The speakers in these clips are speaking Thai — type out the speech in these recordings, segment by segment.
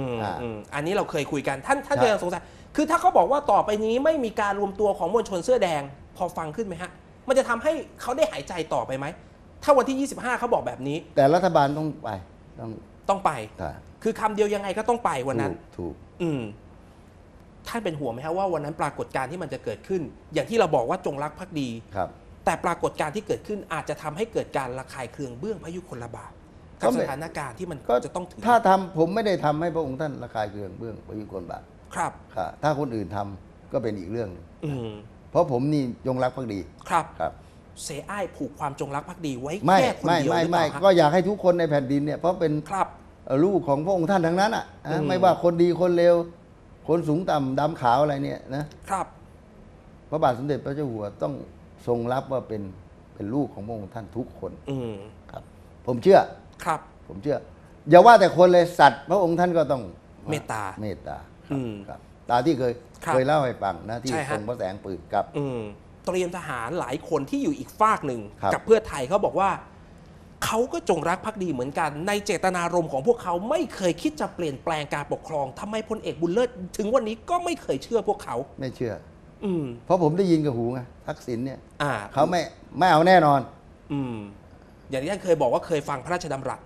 อืมอ่า อืมอันนี้เราเคยคุยกันท่านท่านใช่ก็ยังสงสัยคือถ้าเขาบอกว่าต่อไปนี้ไม่มีการรวมตัวของมวลชนเสื้อแดง พอฟังขึ้นไหมฮะ มันจะทำให้เขาได้หายใจต่อไปไหม ถ้าวันที่ 25 เขาบอกแบบนี้แต่รัฐบาลต้องไปต้องต้องไป อ่าคือคำเดียวยังไงก็ต้องไปวันนั้น ถูกถูกอืมท่านเป็นห่วงไหมฮะว่าวันนั้นปรากฏการณ์ที่มันจะเกิดขึ้น อย่างที่เราบอกว่าจงรักภักดีครับ แต่ปรากฏการณ์ที่เกิดขึ้นอาจจะทำให้เกิดการระคายเคืองเบื้องพยุคนละบาท กับก็ไม่สถานการณ์ที่มันก็จะต้องถึงถ้าทำผมไม่ได้ทำให้พระองค์ท่านระคายเคืองเบื้องประยุกต์บาทครับครับถ้าคนอื่นทำก็เป็นอีกเรื่องหนึ่งอืมเพราะผมนี่ยงรักภักดีครับครับ เสอ้ายผูกความจงรักภักดีไว้ไม่แค่คนไม่เดียวไม่หรือเปไม่ล่าฮะก็อยากให้ทุกคนในแผ่นดินเนี่ยเพราะเป็นครับเอ่อลูกของพระองค์ท่านทั้งนั้นอะอืนะมไม่ว่าคนดีคนเลวคนสูงต่ำดำขาวอะไรเนี่ยนะครับ พระบาทสมเด็จพระเจ้าอยู่หัวต้องทรงรับว่าเป็นเป็นลูกของพระองค์ท่านทุกคน อืมครับ ผมเชื่อ ครับ ผมเชื่อ อย่าว่าแต่คนเลยสัตว์ พระองค์ท่านก็ต้องเมตตาเมตตาอืมครับ ตามที่เคยครับเคยเล่าให้ฟังนะที่ใช่ฮะ ทรงพระแสงปืนครับ อืมเตรียมทหารหลายคนที่อยู่อีกฝากหนึ่งครับ กับเพื่อไทยเขาบอกว่า เขาก็จงรักภักดีเหมือนกัน ในเจตนารมณ์ของพวกเขาไม่เคยคิดจะเปลี่ยนแปลงการปกครองทำไมพลเอกบุญเลิศถึงวันนี้ก็ไม่เคยเชื่อพวกเขา ไม่เชื่อ อืม เพราะผมได้ยินกับหูไงทักษิณเนี่ยอ่าเขาไม่ไม่เอาแน่นอน อืม อย่างที่ท่านเคยบอกว่าเคยฟังพระราชดำรัส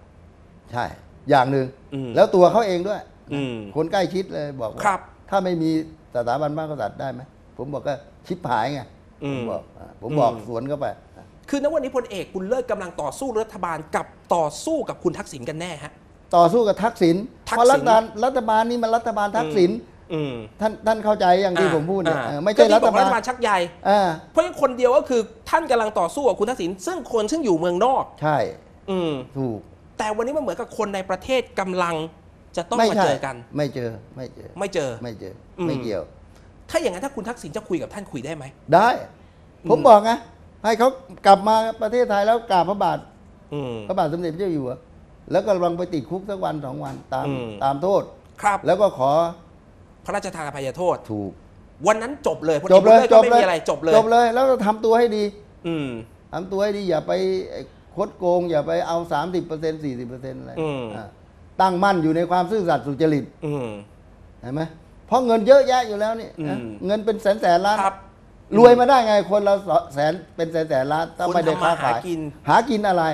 ใช่ อย่างหนึ่งอืมแล้วตัวเขาเองด้วยอืมคนใกล้ชิดเลยบอกว่าครับถ้าไม่มีสถาบันพระมหากษัตริย์ได้ไหมผมบอกก็ชิบหายไงอืมผมบอกอ่าผมบอกอืมสวนเข้าไป คือณวันนี้พลเอกบุญเลิศกำลังต่อสู้รัฐบาลกับต่อสู้กับคุณทักษิณกันแน่ฮะ ต่อสู้กับทักษิณทักษิณเพราะรัฐบาลรัฐบาลนี่มันรัฐบาลทักษิณ อืม ท่านท่านเข้าใจอย่างที่อ่าผมพูดเนี่ยอ่าเออไม่ก็ใช่ที่รัฐบอกบารัลฐบาลชักใหญ่อ่าเพราะฉะนั้นคนเดียวก็คือท่านกำลังต่อสู้กับคุณทักษิณซึ่งคนซึ่งอยู่เมืองนอก ใช่อืม ถูกแต่วันนี้มันเหมือนกับคนในประเทศกำลังจะต้องไม่มาใช่เจอกัน ไม่เจอไม่เจอ ไม่เจอ ไม่เจออืมไม่เกี่ยว ถ้าอย่างนั้นถ้าคุณทักษิณจะคุยกับท่านคุยได้ไหม ได้อืมผมบอกไงให้เขากลับมาประเทศไทยแล้วกราบพระบาท อืม พระบาทสมเด็จพระเจ้าอยู่หัวแล้วก็ลองไปติดคุกสักวันสองวันตามอืม ตามโทษ ครับ แล้วก็ขอพ ระราชทานอภัยโทษ ถูก วันนั้นจบเลยพลจเอกบบุเลญยเลิศจก็บไม่เลยมีอะไรจบเลย จบเลยแล้วก็ทำตัวให้ดีอืม ทำตัวให้ดีอย่าไปคดโกง อย่าไปเอา 30เปอร์เซ็นต์สี่สิบเปอร์เซ็นต์อะไรอืม อ่าตั้งมั่นอยู่ในความซื่อสัตย์สุจริตอืม เห็นไหมเพราะเงินเยอะแยะอยู่แล้วนี่อืมนะเงินเป็นแสนแสนล้าน ครับ รวยมาได้ไงคนเราแสนเป็นแสนแสนล้านถ้าคนไม่ได้ทำมาค้าขายหากินหากินอะไร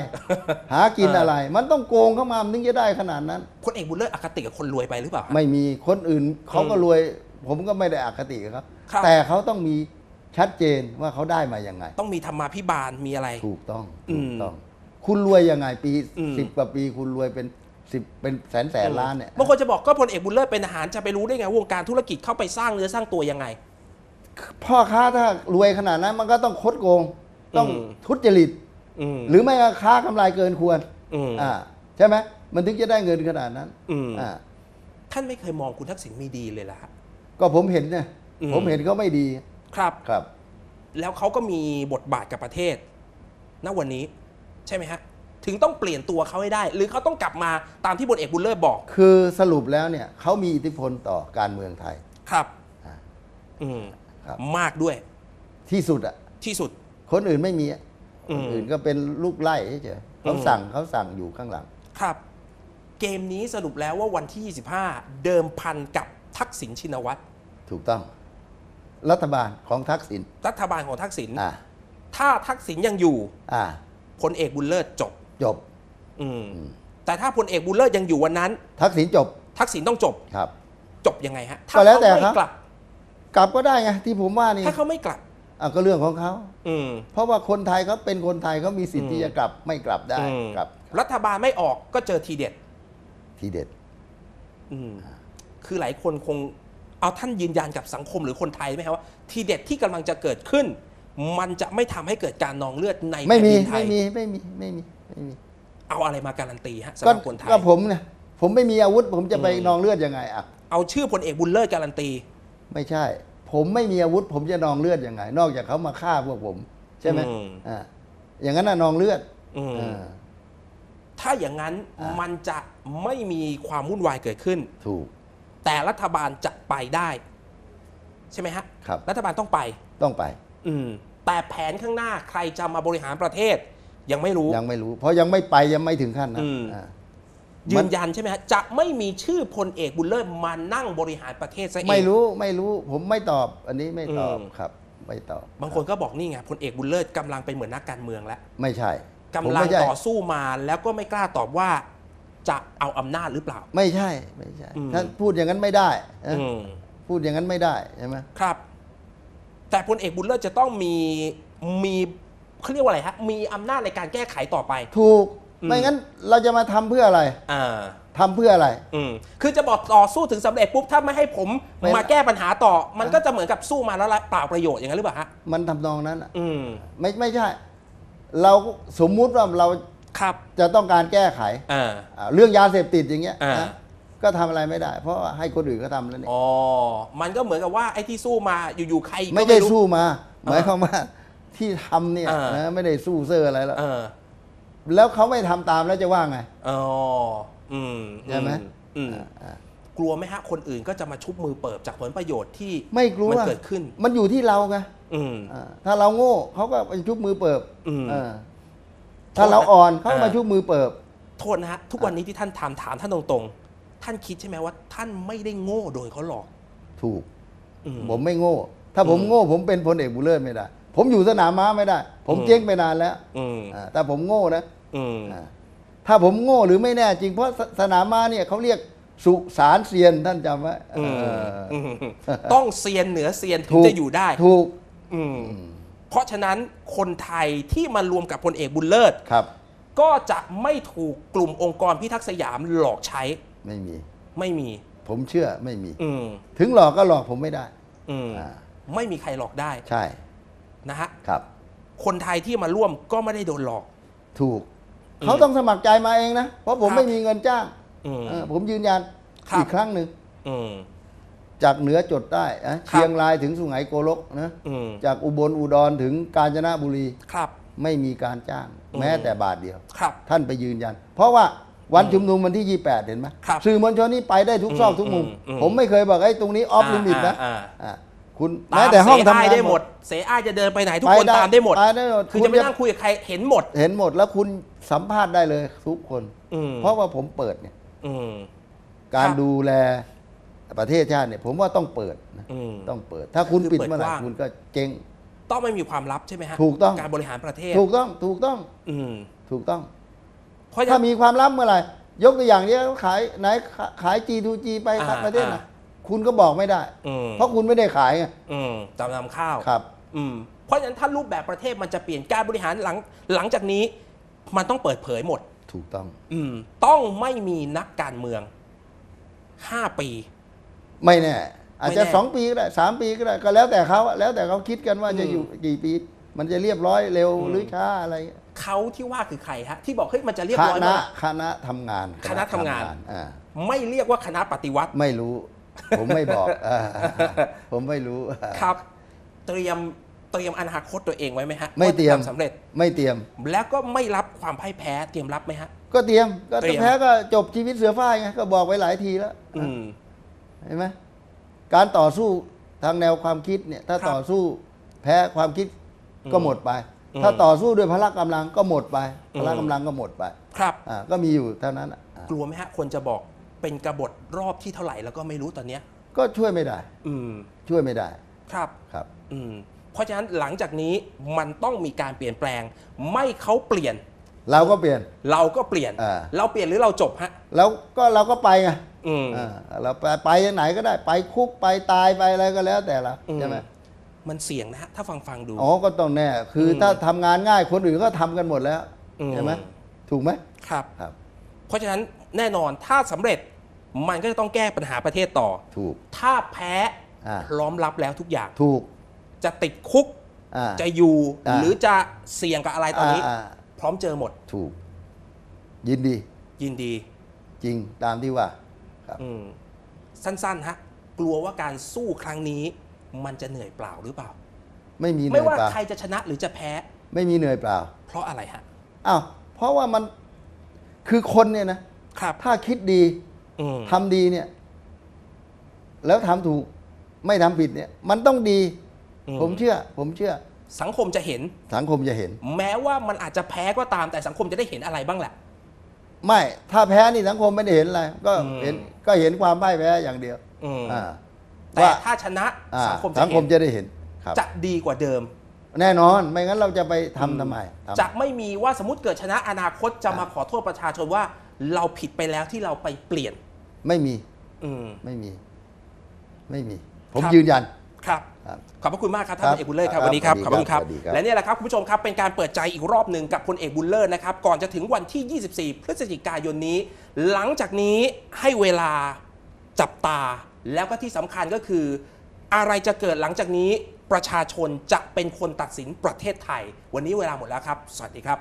หากินอะไร มันต้องโกงเข้ามามันถึงจะได้ขนาดนั้นพลเอกบุญเลิศอคติกับคนรวยไปหรือเปล่าฮะไม่มีคนอื่นเขาก็อืมรวย ผมก็ไม่ได้อคติกับเขาครับ แต่เขาต้องมีชัดเจนว่าเขาได้มายังไง ต้องมีธรรมาภิบาลมีอะไร ถูกต้องอืถูมกต้อง คุณรวยยังไงปีอืมสิบกว่าปีคุณรวยเป็นสิบเป็นแสนแสนล้านเนี่ยบางคนจะบอกก็พลเอกบุญเลิศเป็นทหารจะไปรู้ได้ไงวงการธุรกิจเข้าไปสร้างเนื้อสร้างตัวยังไง พ่อค้าถ้ารวยขนาดนั้น มันก็ต้องคดโกง ต้องอืมทุจริตอืมหรือไม่ก็ค้ากำไรเกินควรอืมอ่าใช่ไหมมันถึงจะได้เงินขนาดนั้นอืมอ่าท่านไม่เคยมองคุณทักษิณมีดีเลยล่ะฮะก็ผมเห็นเนี่ยอืมผมเห็นเขาไม่ดีครับครับ แล้วเขาก็มีบทบาทกับประเทศณวันนี้ ใช่ไหมฮะ ถึงต้องเปลี่ยนตัวเขาให้ได้ หรือเขาต้องกลับมาตามที่บนเอกบุญเลิศบอก คือสรุปแล้วเนี่ยเขามีอิทธิพลต่อการเมืองไทยครับอ่าอืม ครับ มากด้วยที่สุดอะที่สุด คนอื่นไม่มีอะอืคม นอื่นก็เป็นลูกไล่เฉยๆเขาอืมสั่งเขาสั่งอยู่ข้างหลัง ครับ เกมนี้สรุปแล้วว่าวันที่ 25 เดิมพันกับทักษิณชินวัตร ถูกต้อง รัฐบาลของทักษิณรัฐบาลของทักษิณอ่าถ้าทักษิณยังอยู่อ่า พลเอกบุญเลิศจบ จบ อืมอืม แต่ถ้าพลเอกบุญเลิศยังอยู่วันนั้น ทักษิณจบทักษิณต้องจบ ครับ จบยังไงฮะถ้าก็แล้วแต่เขาครัไม่บกลับ กลับก็ได้ไงที่ผมว่านี่ถ้าเขาไม่กลับอะก็เรื่องของเขาอืมเพราะว่าคนไทยเขาเป็นคนไทยเขามีสิทธิ์อืมที่จะกลับไม่กลับได้อืมครับ รัฐบาลไม่ออกก็เจอทีเด็ด ทีเด็ด อืมคือหลายคนคงเอาท่านยืนยันกับสังคมหรือคนไทยไหมครับว่า ทีเด็ดที่กำลังจะเกิดขึ้น มันจะไม่ทำให้เกิดการนองเลือดในไม่แผ่นมีดินไทไม่ยมีไม่มีไม่มีไม่มี เอาอะไรมาการันตีฮะสำหก็รับคนไทยก็ผมเนี่ยผมไม่มีอาวุธ ผมจะไปอืมนองเลือดยังไงอะเอาชื่อพลเอกบุญเลิศการันตี ไม่ใช่ ผมไม่มีอาวุธ ผมจะนองเลือดยังไง นอกจากเขามาฆ่าพวกผม ใช่ไหมอืม อ่าอย่างนั้นน่ะนองเลือดอืม อ่า ถ้าอย่างนั้นอ่ามั มันจะไม่มีความวุ่นวายเกิดขึ้น ถูกแต่รัฐบาลจะไปได้ ใช่ไหมฮะ ครับ รัฐบาลต้องไป ต้องไป อืม แต่แผนข้างหน้าใครจะมาบริหารประเทศ ยังไม่รู้ ยังไม่รู้ เพราะยังไม่ไปยังไม่ถึงขั้นนะอืม อ่า ยืนยันใช่ไหมฮะจะไม่มีชื่อพลเอกบุญเลิศมานั่งบริหารประเทศซะเองไม่รู้ไม่รู้ผมไม่ตอบ อันนี้ไม่ตอบอืมครับ ไม่ตอบบางคนก็บอกนี่ไงพลเอกบุญเลิศกำลังเป็นเหมือนนักการเมืองแล้วไม่ใช่ผมกำลังไม่ใช่ต่อสู้มาแล้วก็ไม่กล้าตอบว่า จะเอาอำนาจหรือเปล่า ไม่ใช่ไม่ใช่อืมถ้าพูดอย่างนั้นไม่ได้นะอืมพูดอย่างนั้นไม่ได้ใช่ไหมครับ แต่พลเอกบุญเลิศจะต้องมีมีเขาเรียกว่าอะไรฮะมีอำนาจในการแก้ไขต่อไป ถูกอืม ไม่งั้นเราจะมาทำเพื่ออะไรอ่าทำเพื่ออะไร อืมคือจะบอกต่อสู้ถึงสำเร็จปุ๊บถ้าไม่ให้ผมไม่มาแก้ปัญหาต่อ มันก็จะเหมือนกับสู้มาแล้วละเปล่าประโยชน์อย่างนั้นหรือเปล่าฮะมันทำนองนั้นอะอืมไม่ไม่ใช่ เราสมมุติว่าเราครับจะต้องการแก้ไขอ่าอ่าเรื่องยาเสพติดอย่างเงี้ยอ่านะก็ทำอะไรไม่ได้ เพราะว่าให้คนอื่นก็ทำแล้วนี่อ๋อมันก็เหมือนกับว่าไอ้ที่สู้มาอยู่ๆใครก็ไม่ได้รู้สู้มาหมายความว่าที่ทำเนี่ยอ่านนะไม่ได้สู้เซอร์อะไรแล้วเออ แล้วเขาไม่ทำตามแล้วจะว่าไงอ๋ออืมใช่ไหมอืมอ่าอ่ากลัวไหมฮะคนอื่นก็จะมาชุบมือเปิบจากผลประโยชน์ที่ไม่กลัวมันเกิดขึ้น มันอยู่ที่เราไงอืมอ่าถ้าเราโง่เขาก็ไปชุบมือเปิบอืมเออถ้าเราอ่อนเขาก็มาอ่าชุบมือเปิบ โทษนะฮะทุกวันนี้ที่ท่านทำถามท่านตรงๆ ท่านคิดใช่ไหมว่า ท่านไม่ได้โง่โดยเขาหลอก ถูกอืมผมไม่โง่ ถ้าผมอืมโง่ ผมเป็นพลเอกบุญเลิศไม่ได้ ผมอยู่สนามม้าไม่ได้ ผมอืมเจ๊งไปนานแล้วอืมอ่าแต่ผมโง่นะอืมอ่าถ้าผมโง่หรือไม่แน่จริงเพราะสสนามม้าเนี่ยเขาเรียกสุสานเซียนท่านจำไว้อืมเออออืมต้องเซียนเหนือเซียนถึงถูกจะอยู่ได้ถูกอืมเพราะฉะนั้นคนไทยที่มารวมกับพลเอกบุญเลิศครับ ก็จะไม่ถูกกลุ่มองค์กรพิทักษ์สยามหลอกใช้ไม่มี ไม่มี ผมเชื่อไม่มีอืมถึงหลอกก็หลอกผมไม่ได้อืมอ่าไม่มีใครหลอกได้ใช่ นะฮะครับ คนไทยที่มาร่วมก็ไม่ได้โดนหลอก ถูกอืมเขาต้องสมัครใจมาเองนะ เพราะผมครับไม่มีเงินจ้างอืมเออผมยืนยันครับ อีกครั้งหนึ่ง อืม จากเหนือจดใต้นะครับเชียงรายถึงสุไหงโกลกนะอืมจากอุบลอุดรถึงกาญจนบุรี ครับ ไม่มีการจ้าง อืม แม้แต่บาทเดียว ครับ ท่านไปยืนยัน เพราะว่าวันชุมนุมวันที่ 28 เห็นไหมครับสื่อมวลชนนี่ไปได้ทุกซอกอืมทุกมุม อืมอืมผมไม่เคยบอกไอ้ตรงนี้ออฟลิมิตนะอ่าอ่าอ่า คุณตาแม้มแต่ห้องเสทำอ้ายงานได้หมด เสอ้ายจะเดินไปไหนทุกคนปตามได้หมดปได้หมดคือณจะไม่นั่งคุยกับใครเห็นหมด เห็นหมดแล้วคุณสัมภาษณ์ได้เลยทุกคน อืมเพราะว่าผมเปิดเนี่ย อืม การครับ ดูแลประเทศชาติเนี่ย ผมว่าต้องเปิดนะอืม ต้องเปิด ถ้าคุณคือปิดเปิดเมื่อไหร่กว้าง คุณก็เจ๊ง ต้องไม่มีความลับใช่ไหมฮะถูกต้อง การบริหารประเทศ ถูกต้องถูกต้องอืมถูกต้อง เพราะฉะถ้านั้น มีความลับเมื่อไหร่ ยกตัวอย่างนี้เขาขายไหนขาย G2G ไปอ่าประเทศไหนอ่า คุณก็บอกไม่ได้ อืมเพราะคุณไม่ได้ขายไงอืมจำนำข้าว ครับ อืมเพราะฉะนั้นถ้ารูปแบบประเทศมันจะเปลี่ยนการบริหารหลังหลังจากนี้ มันต้องเปิดเผยหมด ถูกต้อง อืม ต้องไม่มีนักการเมืองห้าปี ไม่แน่ อาจจะไม่แน่สองปีก็ได้สามปีก็ได้ก็แล้วแต่เขาอะแล้วแต่เขาคิดกันว่าจะอืม อยู่กี่ปี มันจะเรียบร้อยเร็วหรือช้าอะไรเงี้ยเขาที่ว่าคือใครฮะ ที่บอกเฮ้ยมันจะเรียบคร้อยณะมาก คณะทำงานคณะทำงาน อ่าไม่เรียกว่าคณะปฏิวัติ ไม่รู้ ผมไม่บอกอ่าผมไม่รู้ครับ เตรียมเตรียมอนาคตตัวเองไว้ไหมฮะไม่เตรียมว่าจะทำสำเร็จไม่เตรียม แล้วก็ไม่รับความพ่ายแพ้เตรียมรับไหมฮะ ก็เตรียมก็เตรียมแพ้ก็จบชีวิตเสือฝ้ายไงก็บอกไว้หลายทีแล้วอืมเห็นไหมการต่อสู้ทางแนวความคิดเนี่ย ถ้าครับต่อสู้แพ้ความคิดอืมก็หมดไปอืมถ้าต่อสู้ด้วยพละกำลังก็หมดไปอืมพละกำลังก็หมดไป ครับอ่าก็มีอยู่เท่านั้นอะอ่ากลัวไหมฮะคนจะบอก เป็นกบฏรอบที่เท่าไหร่แล้วก็ไม่รู้ตอนเนี้ย ก็ช่วยไม่ได้ อืม ช่วยไม่ได้ครับ ครับ อืม เพราะฉะนั้นหลังจากนี้มันต้องมีการเปลี่ยนแปลง ไม่เขาเปลี่ยน เราก็เปลี่ยน เราก็เปลี่ยน อ่า เราเปลี่ยนหรือเราจบฮะ แล้วก็เราก็ไปไงอืม อ่าเราไปไปไหนก็ได้ไปคุกไปตายไปอะไรก็แล้วแต่ละอืมใช่ไหม มันเสี่ยงนะฮะ ถ้าฟังฟังดู อ๋อ ก็ต้องแน่ คืออมถ้าทำงานง่ายคนอื่นก็ทำกันหมดแล้ว อืม ใช่ไหม ถูกไหมครับ ครับ เพราะฉะนั้นแน่นอนถ้าสำเร็จ มันก็จะต้องแก้ปัญหาประเทศต่อ ถูก ถ้าแพ้อ่า พร้อมรับแล้วทุกอย่าง ถูกจะติดคุก อ่า จะอยู่อ่า หรือจะเสี่ยงกับอะไรตอนนี้าาพร้อมเจอหมด ถูก ยินดียินดี จริงตามที่ว่าครับอืมสั้นๆฮะกลัวว่าการสู้ครั้งนี้ มันจะเหนื่อยเปล่าหรือเปล่า ไม่มีเหไม่นื่อยว่าเปล่า ใครจะชนะหรือจะแพ้ ไม่มีเหนื่อยเปล่าเพราะอะไรฮะ อ้าวเพราะว่ามันคือคนเนี่ยนะครับ ถ้าคิดดีอืม ทำดีเนี่ย แล้วทำถูกไม่ทำผิดเนี่ย มันต้องดี ผมเชื่อ ผมเชื่อ สังคมจะเห็น สังคมจะเห็น แม้ว่ามันอาจจะแพ้ก็ตามแต่สังคมจะได้เห็นอะไรบ้างแหละ ไม่ถ้าแพ้นี่สังคมไม่ได้เห็นอะไรก็อืมเห็นก็เห็นความพ่ายแพ้อย่างเดียวอืมอ่าแต่ว่าถ้าชนะอ่าสังคมสัจะงคเห็มนจะได้เห็นครับจะดีกว่าเดิม แน่นอนไม่งั้นเราจะไปทำทำไมทำจะไม่มีว่าสมมติเกิดชนะอนาคตจะมาขอโทษประชาชนว่า เราผิดไปแล้วที่เราไปเปลี่ยน ไม่มีอืม ไม่มี ไม่มี ผมครับ ยืนยัน ครับ ครับ ขอบพระคุณมากครับท่านคพรับลเอกบุญเลิศครับครับวันนี้ครับสขวัอบสดีคุณครับครับ สวัสดีครับ และเนี่ยแหละครับคุณผู้ชมครับเป็นการเปิดใจอีกรอบหนึ่งกับพลเอกบุญเลิศนะครับก่อนจะถึงวันที่ 24 พฤศจิกายนนี้ หลังจากนี้ให้เวลาจับตา แล้วก็ที่สำคัญก็คือ อะไรจะเกิดหลังจากนี้ประชาชนจะเป็นคนตัดสินประเทศไทย วันนี้เวลาหมดแล้วครับ สวัสดีครับ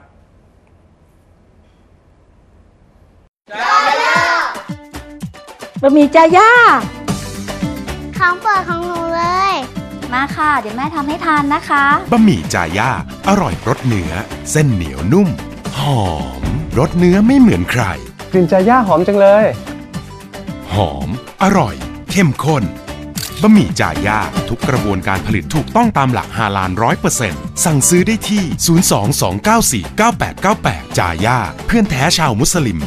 บะหมี่จ่าย่า ของโปรดของหนูเลย มาค่ะ เดี๋ยวแม่ทำให้ทานนะคะ บะหมี่จ่าย่า อร่อยรสเนื้อ เส้นเหนียวนุ่ม หอมรสเนื้อไม่เหมือนใคร กลิ่นจาย่าหอมจังเลย หอม อร่อย เข้มข้น บะหมี่จ่าย่า ทุกกระบวนการผลิตถูกต้องตามหลักฮาลาลร้อยเปอร์เซ็นต์สั่งซื้อได้ที่ 022949898 จ่าย่า เพื่อนแท้ชาวมุสลิม